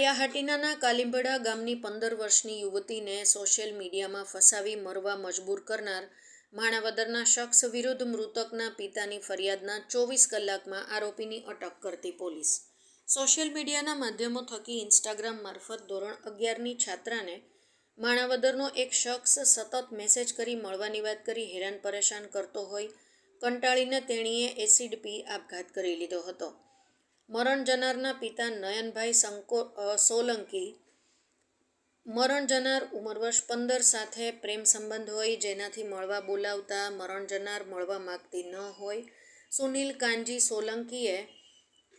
માળિયાહાટીનાના કાલીંબડા ગામની પંદર વર્ષની યુવતીને સોશિયલ મીડિયામાં ફસાવી મરવા મજબૂર કરનાર માણાવદરના શખ્સ વિરુદ્ધ મૃતકના પિતાની ફરિયાદના ચોવીસ કલાકમાં આરોપીની અટક કરતી પોલીસ. સોશિયલ મીડિયાના માધ્યમો થકી ઇન્સ્ટાગ્રામ મારફત ધોરણ અગિયારની છાત્રાને માણાવદરનો એક શખ્સ સતત મેસેજ કરી મળવાની વાત કરી હેરાન પરેશાન કરતો હોય કંટાળીને તેણીએ એસિડ પી આપઘાત કરી લીધો હતો. મરણ જનારના પિતા નયનભાઈ સંકો સોલંકી. મરણ જનાર ઉંમર વર્ષ પંદર સાથે પ્રેમ સંબંધ હોય, જેનાથી મળવા બોલાવતા મરણ જનાર મળવા માગતી ન હોય. સુનિલ કાનજી સોલંકીએ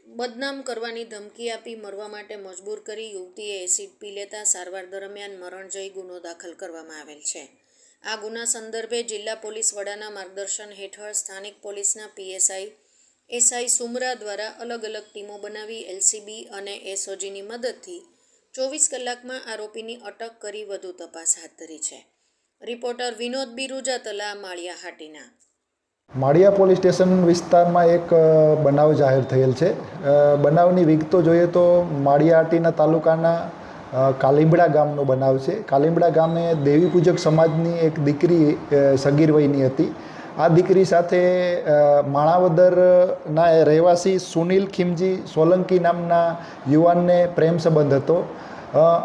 બદનામ કરવાની ધમકી આપી મરવા માટે મજબૂર કરી યુવતીએ એસિડ પી લેતા સારવાર દરમિયાન મરણ જઈ ગુનો દાખલ કરવામાં આવેલ છે. આ ગુના સંદર્ભે જિલ્લા પોલીસ વડાના માર્ગદર્શન હેઠળ સ્થાનિક પોલીસના પીએસઆઈ એસઆઈ સુમરા દ્વારા અલગ અલગ ટીમો બનાવી એલસીબી અને એસઓજીની મદદથી ચોવીસ કલાકમાં આરોપીની અટક કરી વધુ તપાસ હાથ ધરી છે. Reporter Vinod Biruja Tala Maliya Hatina. Maliya police station વિસ્તારમાં એક બનાવ જાહેર થયેલ છે. બનાવની વિગતો જોઈએ તો માળિયાહાટીના તાલુકાના કાલિંબડા ગામનો બનાવ છે. કાલિંબડા ગામે દેવી પૂજક સમાજની એક દીકરી સગીર વયની હતી. આ દીકરી સાથે માણાવદરના રહેવાસી સુનિલ ખીમજી સોલંકી નામના યુવાનને પ્રેમ સંબંધ હતો.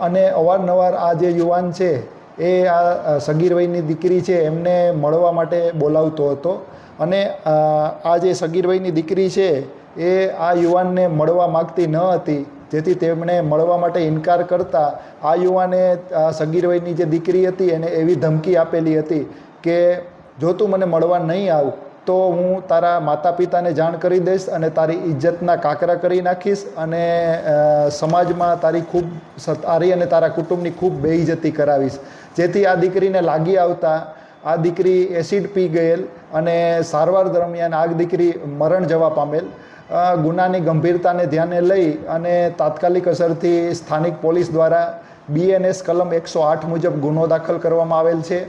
અને અવારનવાર આ જે યુવાન છે એ આ અ, સગીર વયની દીકરી છે એમને મળવા માટે બોલાવતો હતો. અને આ જે સગીર વયની દીકરી છે એ આ યુવાનને મળવા માગતી ન હતી. જેથી તેમણે મળવા માટે ઇનકાર કરતા આ યુવાને આ સગીર વયની જે દીકરી હતી એને એવી ધમકી આપેલી હતી કે જો તું મને મળવા નહીં આવ, તો હું તારા માતા પિતાને જાણ કરી દઈશ અને તારી ઇજ્જતના કાકરા કરી નાખીશ અને સમાજમાં તારી ખૂબ તારી અને તારા કુટુંબની ખૂબ બેઇજ્જતી કરાવીશ. જેથી આ દીકરીને લાગી આવતા, આ દીકરી એસિડ પી ગયેલ અને સારવાર દરમિયાન આ દીકરી મરણ જવા પામેલ. ગુનાની ગંભીરતાને ધ્યાને લઈ અને તાત્કાલિક અસરથી સ્થાનિક પોલીસ દ્વારા બીએનએસ કલમ એકસો આઠ મુજબ ગુનો દાખલ કરવામાં આવેલ છે.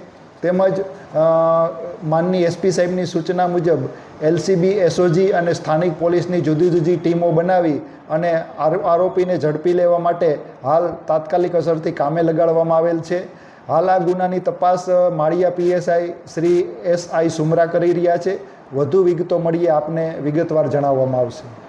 તેમજ માનની એસપી સાહેબની સૂચના મુજબ એલસીબી એસઓજી અને સ્થાનિક પોલીસની જુદી જુદી ટીમો બનાવી અને આરો- આરોપીને ઝડપી લેવા માટે હાલ તાત્કાલિક અસરથી કામે લગાડવામાં આવેલ છે. હાલ આ ગુનાની તપાસ Maliya PSI Shri S I Sumra કરી રહ્યા છે. વધુ વિગતો મળીએ આપને વિગતવાર જણાવવામાં આવશે.